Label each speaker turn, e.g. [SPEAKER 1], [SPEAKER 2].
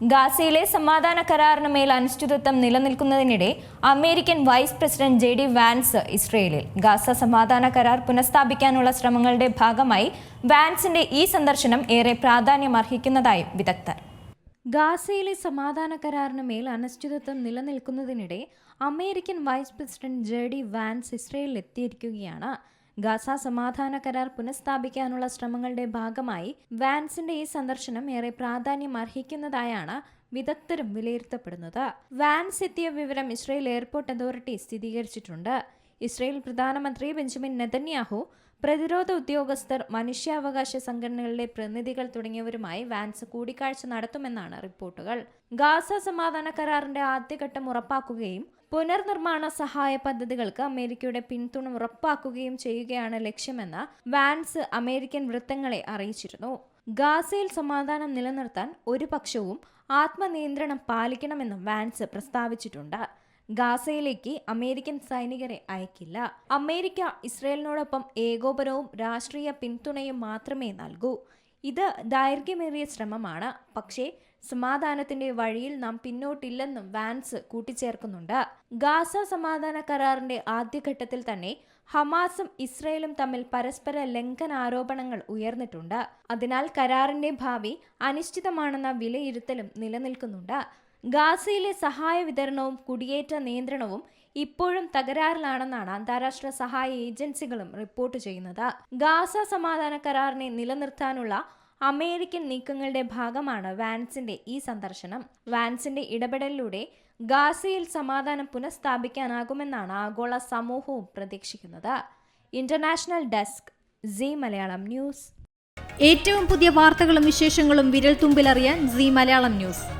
[SPEAKER 1] ഗാസയിലെ സമാധാന കരാറിന് മേൽ അനിശ്ചിതത്വം നിലനിൽക്കുന്നതിനിടെ American vice president J D Vance ഇസ്രയേലിൽ ഗാസ സമാധാന കരാർ പുനഃസ്ഥാപിക്കാനുള്ള ശ്രമങ്ങളുടെ ഭാഗമായി വാൻസിന്റെ ഈ സന്ദർശനം ഏറെ പ്രാധാന്യം അർഹിക്കുന്നതായും വിദഗ്ധർ. ഗാസയിലെ സമാധാന കരാറിന് മേൽ അനിശ്ചിതത്വം നിലനിൽക്കുന്നതിനിടെ American vice president J D Vance ഇസ്രയേലിൽ എത്തിയിരിക്കുകയാണ് ഗാസ സമാധാന കരാർ പുനഃസ്ഥാപിക്കാനുള്ള ശ്രമങ്ങളുടെ ഭാഗമായി വാൻസിന്റെ ഈ സന്ദർശനം ഏറെ പ്രാധാന്യം അർഹിക്കുന്നതായാണ് വിദഗ്ധരും വിലയിരുത്തപ്പെടുന്നത്. വാൻസ് എത്തിയ വിവരം ഇസ്രയേൽ എയർപോർട്ട് അതോറിറ്റി സ്ഥിരീകരിച്ചിട്ടുണ്ട്. ഇസ്രയേൽ പ്രധാനമന്ത്രി ബെഞ്ചമിൻ നെതന്യാഹു പ്രതിരോധ ഉദ്യോഗസ്ഥർ മനുഷ്യാവകാശ സംഘടനകളിലെ പ്രതിനിധികൾ തുടങ്ങിയവരുമായി വാൻസ് കൂടിക്കാഴ്ച നടത്തുമെന്നാണ് റിപ്പോർട്ടുകൾ. ഗാസ സമാധാന കരാറിന്റെ ആദ്യഘട്ടം ഉറപ്പാക്കുകയും പുനർനിർമ്മാണ സഹായ പദ്ധതികൾക്ക് അമേരിക്കയുടെ പിന്തുണ ഉറപ്പാക്കുകയും ചെയ്യുകയാണ് ലക്ഷ്യമെന്ന് വാൻസ് അമേരിക്കൻ വൃത്തങ്ങളെ അറിയിച്ചിരുന്നു. ഗാസയിൽ സമാധാനം നിലനിർത്താൻ ഒരു പക്ഷവും ആത്മനിയന്ത്രണം പാലിക്കണമെന്നും വാൻസ് പ്രസ്താവിച്ചിട്ടുണ്ട്. ഗാസയിലേക്ക് അമേരിക്കൻ സൈനികരെ അയക്കില്ല. അമേരിക്ക ഇസ്രയേലിനോടൊപ്പം ഏകോപനവും രാഷ്ട്രീയ പിന്തുണയും മാത്രമേ നൽകൂ. ഇത് ദൈർഘ്യമേറിയ ശ്രമമാണ്. പക്ഷേ സമാധാനത്തിന്റെ വഴിയിൽ നാം പിന്നോട്ടില്ലെന്നും വാൻസ് കൂട്ടിച്ചേർക്കുന്നുണ്ട്. ഗാസ സമാധാന കരാറിന്റെ ആദ്യഘട്ടത്തിൽ തന്നെ ഹമാസും ഇസ്രയേലും തമ്മിൽ പരസ്പര ലംഘന ആരോപണങ്ങൾ ഉയർന്നിട്ടുണ്ട്. അതിനാൽ കരാറിന്റെ ഭാവി അനിശ്ചിതമാണെന്ന വിലയിരുത്തലും നിലനിൽക്കുന്നുണ്ട്. ഗാസയിലെ സഹായ വിതരണവും കുടിയേറ്റ നിയന്ത്രണവും ഇപ്പോഴും തകരാറിലാണെന്നാണ് അന്താരാഷ്ട്ര സഹായ ഏജൻസികളും റിപ്പോർട്ട് ചെയ്യുന്നത്. ഗാസ സമാധാന കരാറിനെ നിലനിർത്താനുള്ള അമേരിക്കൻ നീക്കങ്ങളുടെ ഭാഗമാണ് വാൻസിന്റെ ഈ സന്ദർശനം. വാൻസിന്റെ ഇടപെടലിലൂടെ ഗാസയിൽ സമാധാനം പുനഃസ്ഥാപിക്കാനാകുമെന്നാണ് ആഗോള സമൂഹവും പ്രതീക്ഷിക്കുന്നത്. International desk Zee Malayalam news.
[SPEAKER 2] ഏറ്റവും പുതിയ വാർത്തകളും വിശേഷങ്ങളും വിരൽ തുമ്പിലറിയാൻ സി മലയാളം ന്യൂസ്.